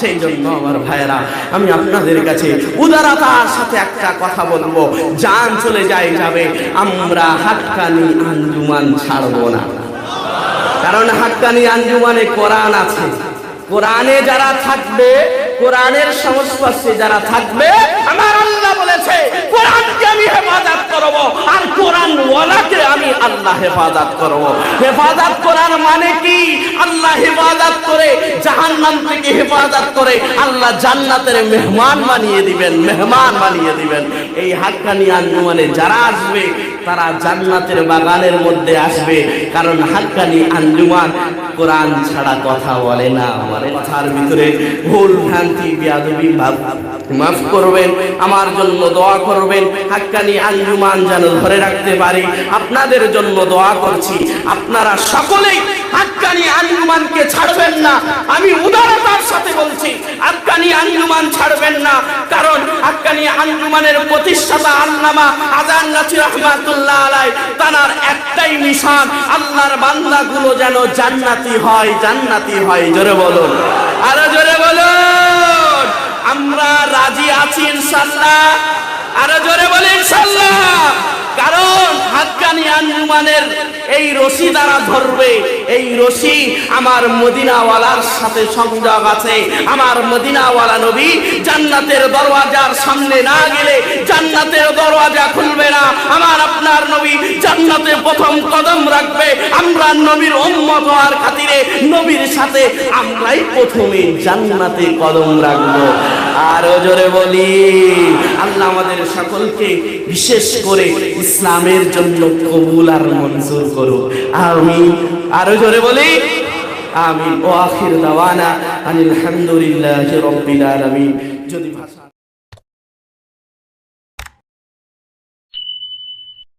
সেই জন্য আমার ভাইয়েরা, আমি আপনাদের কাছে উদারতার সাথে একটা কথা বলব। জান চলে যায় যাবে, আমরা হাক্কানি আঞ্জুমান ছাড়বো না। কারণ হাক্কানি আঞ্জুমানে কোরআন আছে। কোরআনে যারা থাকবে, কোরআনের সংস্পর্শে যারা থাকবে, আমার আল্লাহ বলেছে, কোরআনকে আমি হেফাজত করব, আর কোরআন ওয়ালাকে আমি আল্লাহ হেফাজত করব। হেফাজত করার মানে কি? আল্লাহ হেফাজত করে, জাহান্নাম থেকে হেফাজত করে, আল্লাহ জান্নাতের মেহমান বানিয়ে দিবেন, মেহমান বানিয়ে দিবেন। এই হাক্কানি আঞ্জুমানে যারা আসবে তারা জান্নাতের বাগানের মধ্যে আসবে। কারণ হাক্কানি আঞ্জুমান কোরআন ছাড়া কথা বলে না। আমার কথার ভিতরে ভুল ভ্রান্তি, বিয়াদবি ভাব মাফ করবেন। আমার জন্য দোয়া করবেন। হাক্কানি আঞ্জুমান যেন ধরে রাখতে পারি। আপনাদের জন্য দোয়া করছি। আপনারা সকলেই হাক্কানি আঞ্জুমানকে ছাড়বেন না। আমি উদারতার সাথে বলছি, হাক্কানি আঞ্জুমান ছাড়বেন না। কারণ আঞ্জুমানের প্রতিষ্ঠাতা আল্লামা আজান নাসির রহমাতুল্লাহ আলাই তার একটাই নিশান, আল্লাহর বান্দাগুলো যেন জান্নাতি হয় জান্নাতি হয়। জোরে বলুন। আরও জোরে বলুন। আমরা রাজি আছি ইনশাআল্লাহ। আরও জোরে বলি ইনশাআল্লাহ। কারণ হাক্কানি আঞ্জুমানের এই রশি দ্বারা ধরবে। এই রশি আমার মদিনাওয়ালার সাথে সংযোগ আছে। আমার মদিনাওয়ালা নবী জান্নাতের দরওয়াজার সামনে না গেলে জান্নাতের দরওয়াজা খুলবে না। আমার আপনার নবী জান্নাতে প্রথম কদম রাখবে। আমরা নবীর উম্মত হওয়ার খাতিরে নবীর সাথে আমরাই প্রথমে জান্নাতে কদম রাখব। আরও জোরে বলি। আল্লাহ আমাদের সকলকে বিশেষ করে ইসলামের জন্য কবুল আর মঞ্জুর করো আমি আরও জোরে বলি। আমি ও আখির দাওয়ানা আনিল হামদুলিল্লাহ রব্বিল আলামিন। যদি ভাষা